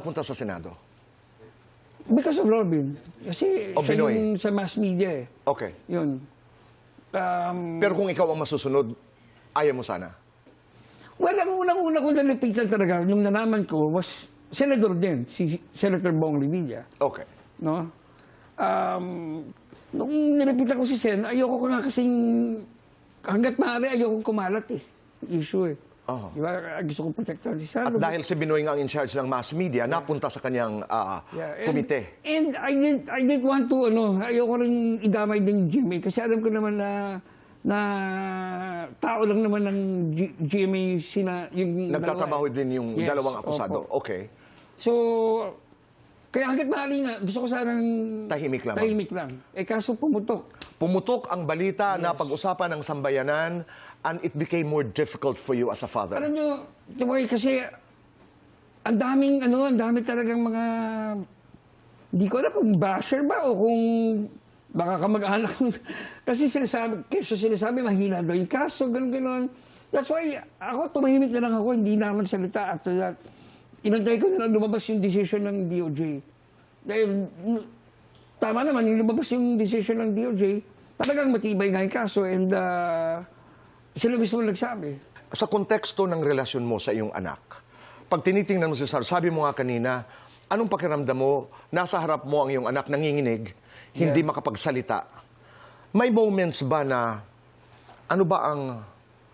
punta sa Senado? Because of Robin. Kasi O, siya Binoy. yung sa mass media eh. Okay. Yun. Um, Pero kung ikaw ang masusunod, ayaw mo sana. well, ang unang-una kong nalapitan talaga, nung nalaman ko, was Senator din, si Senator Bong Revilla. Okay. No? Um, nung nilapitan ko si Sen, ayoko ko nga kasing, hanggat maaari, ayoko kumalat eh. Issue eh. Oo. Di ba? Gusto kong protektahan si At Sandro. dahil si Binoy nga ang in charge ng mass media, napunta sa kanyang ah, Yeah, and- komite. And I didn't, I didn't want to, ano, ayoko rin idamay din Jimmy kasi alam ko naman na na tao lang naman ng G- GMA sina yung Nagtatrabaho dalawa. din yung Yes, dalawang akusado. opo. Okay. So, kaya hanggat maaari nga, gusto ko sanang Tahimik lamang. tahimik lang. Eh kaso pumutok. Pumutok ang balita na pag-usapan ng sambayanan and it became more difficult for you as a father. Alam nyo, Tumoy, kasi ang daming, ano, ang dami talagang mga, hindi ko alam kung basher ba o kung baka kamag-anak. kasi sinasabi, keso sinasabi, mahina daw yung kaso, gano'n, gano'n. That's why, ako, tumahimik na lang ako, hindi naman salita after that. Inantay ko na lang lumabas yung decision ng DOJ. Dahil, tama naman, yung lumabas yung decision ng DOJ, talagang matibay nga yung kaso and uh, sila mismo nagsabi. Sa konteksto ng relasyon mo sa iyong anak, pag tinitingnan mo si Sar, sabi mo nga kanina, anong pakiramdam mo, nasa harap mo ang iyong anak nanginginig, hindi makapagsalita. May moments ba na, ano ba ang,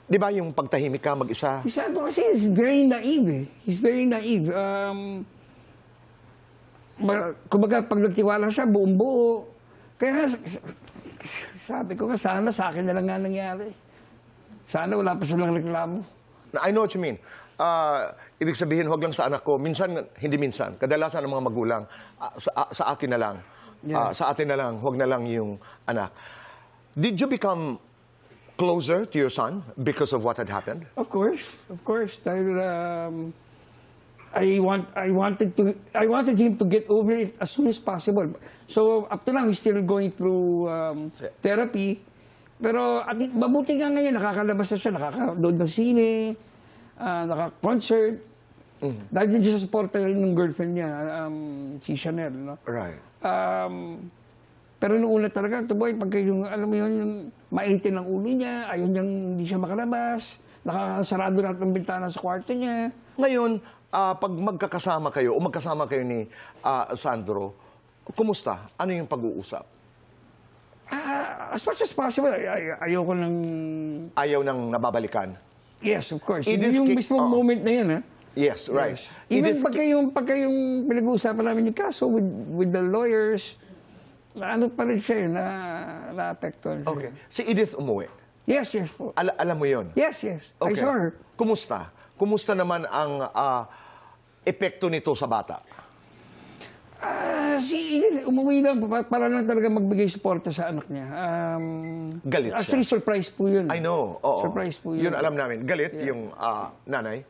di ba yung pagtahimik ka mag-isa? Si Sandro kasi is very naive eh. He's very naive. Um, ma- kumbaga, pag nagtiwala siya, buong buo. Kaya sabi ko nga, sana sa akin na lang nga nangyari. Sana wala pa silang reklamo. I know what you mean. Ah, ibig sabihin, huwag lang sa anak ko. Minsan, hindi minsan. Kadalasan ng mga magulang, ah, sa, ah, sa akin na lang. Ah, sa atin na lang, huwag na lang yung anak. Did you become closer to your son because of what had happened? Of course, of course. Dahil um, I want I wanted to I wanted him to get over it as soon as possible. So up to now he's still going through um, therapy. Pero at mabuti nga ngayon nakakalabas na siya, nakaka-load ng sine, ah, naka-concert. Dahil din siya suporta ng girlfriend niya, um, si Chanel. No? Right. Um, pero nung una talaga, ito boy, pagka yung, alam mo yun, yung maitin ang ulo niya, ayaw niyang hindi siya makalabas, nakasarado lahat ng bintana sa kwarto niya. Ngayon, ah, pag magkakasama kayo o magkasama kayo ni ah, Sandro, kumusta? Ano yung pag-uusap? Ah, as much as possible, ay, ay, ayoko nang... Ayaw nang nababalikan? Yes, of course. It Yung, is yung ki- mismong Oo. moment na yun, ha? Yes, right. Yes. Even pagka yung, pagka yung pinag-uusapan namin yung kaso with, with the lawyers, na ano pa rin siya, eh, na, na-apektuhan siya. Okay. Si Edith umuwi. Yes, yes po. Ala- alam mo yon? Yes, yes. I Okay. saw her. Kumusta? Kumusta naman ang ah, epekto nito sa bata? Ah, si Edith, umuwi lang pa- para lang talaga magbigay suporta sa anak niya. Um, Galit siya. Actually, surprise po yun. I know. Oo. Surprise po yun. Yun alam namin. Galit yung ah, nanay.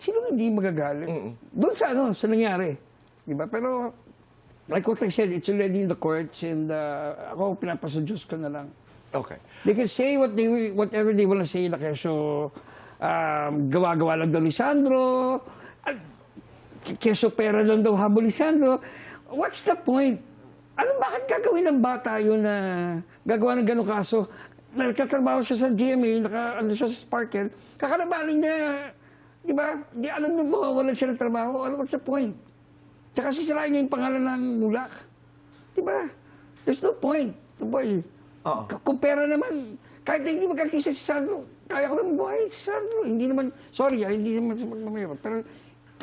Sino hindi magagalit? Doon sa ano, sa nangyari. Di ba? Pero, like what I said, it's already in the courts and uh, ako pinapasudyos ko na lang. Okay. They can say what they, whatever they want to say, like, so, um, gawa-gawa lang daw ni Sandro, at, keso pera lang daw Sandro. What's the point? Ano, bakit gagawin ng bata yun na gagawa ng ganong kaso? Nagtatrabaho siya sa GMA, naka, ano siya sa Sparkle, kakalabanin niya, di ba? Di alam niya mawawalan siya ng trabaho. Ano, what's the point? Tsaka sisirain niya yung pangalan ng mulak. Di ba? There's no point. Boy, Oo. K- kung pera naman, kahit na hindi magkakisa si Sandro, kaya ko naman buhayin si Sandro. Hindi naman, sorry ah, hindi naman sa pagmamayabang, pero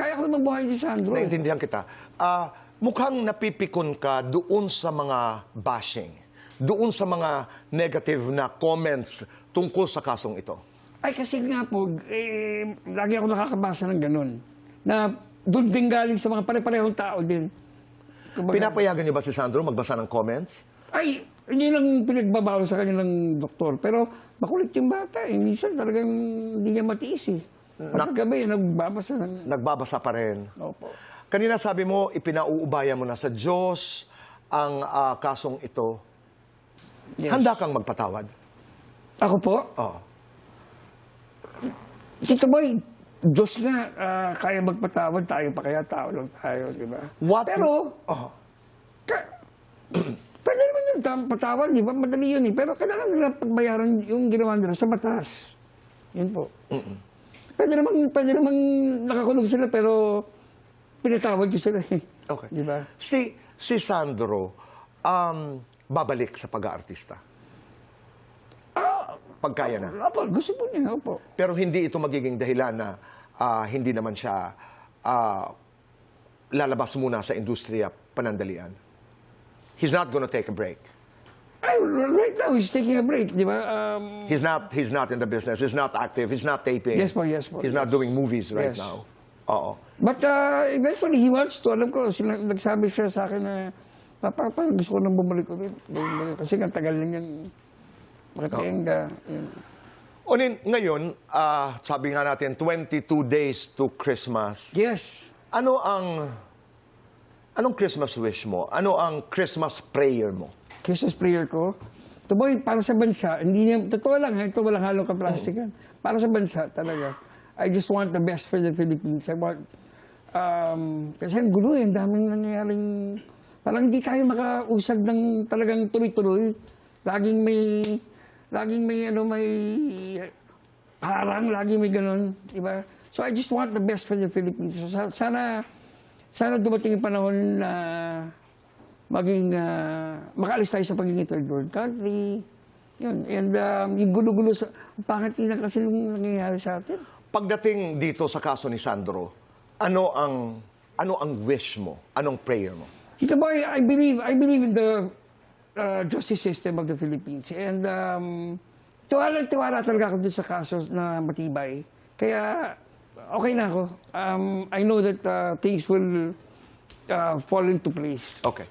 kaya ko naman buhayin si Sandro. Naintindihan kita. Ah, mukhang napipikon ka doon sa mga bashing, doon sa mga negative na comments tungkol sa kasong ito. Ay, kasi nga po, eh, lagi ako nakakabasa ng ganun. Na doon din galing sa mga pare-parehong tao din. Kumbaga, Pinapayagan niyo ba si Sandro magbasa ng comments? Ay, hindi lang pinagbabawal sa kanya ng doktor. Pero makulit yung bata. Eh. Minsan talagang hindi niya matiis eh. Pagkagabi, nagbabasa ng... Nagbabasa pa rin. Opo. Kanina sabi mo, ipinauubaya mo na sa Diyos ang ah, kasong ito. Yes. Handa kang magpatawad? Ako po? Oo. Tito Boy, Diyos nga, ah, kaya magpatawad, tayo pa kaya tao lang tayo, di ba? What- Pero, Oh. ka, pwede naman yung tam- patawad, di ba? Madali yun eh. Pero kailangan nila pagbayaran yung ginawa nila sa batas. Yun po. Pwede naman, pwede naman nakakulong sila, pero pinatawad ko sila eh. Okay. Di ba? Si, si Sandro, um, babalik sa pag-aartista. Pagkaya na. Opo, gusto po niya, opo. Pero hindi ito magiging dahilan na ah, hindi naman siya ah, lalabas muna sa industriya panandalian. He's not gonna take a break. Right now, he's taking a break, di ba? Um, He's not he's not in the business. He's not active. He's not taping. Yes po, yes po. He's not doing movies right Yes. now. Oo. But uh, eventually, he wants to. Alam ko, sila, nagsabi siya sa akin na, Papa, parang gusto ko nang bumalik ulit. Bumalik. Kasi ang tagal na niyan. Makatenga. yun. Onin, ngayon, ah, sabi nga natin, 22 days to Christmas. Yes. Ano ang anong Christmas wish mo? Ano ang Christmas prayer mo? Christmas prayer ko. Ito boy, para sa bansa, hindi niya, totoo lang, ha, ito walang halong kaplastikan. Para sa bansa, talaga. I just want the best for the Philippines. I want, um, kasi ang gulo eh, ang daming nangyayaring, parang hindi tayo makausag ng talagang tuloy-tuloy. Laging may, laging may, ano, may harang, laging may ganun, di ba? So I just want the best for the Philippines. So, sa- sana, sana dumating yung panahon na maging ah, makaalis tayo sa pagiging third world country. Yun. And um, yung gulo-gulo sa pangit na kasi nung nangyayari sa atin. Pagdating dito sa kaso ni Sandro, ano ang ano ang wish mo? Anong prayer mo? Tito Boy, I believe, I believe in the uh, justice system of the Philippines. And um, tiwala, tiwala talaga ako dun sa kaso na matibay. Kaya okay na ako. Um, I know that uh, things will uh, fall into place. Okay.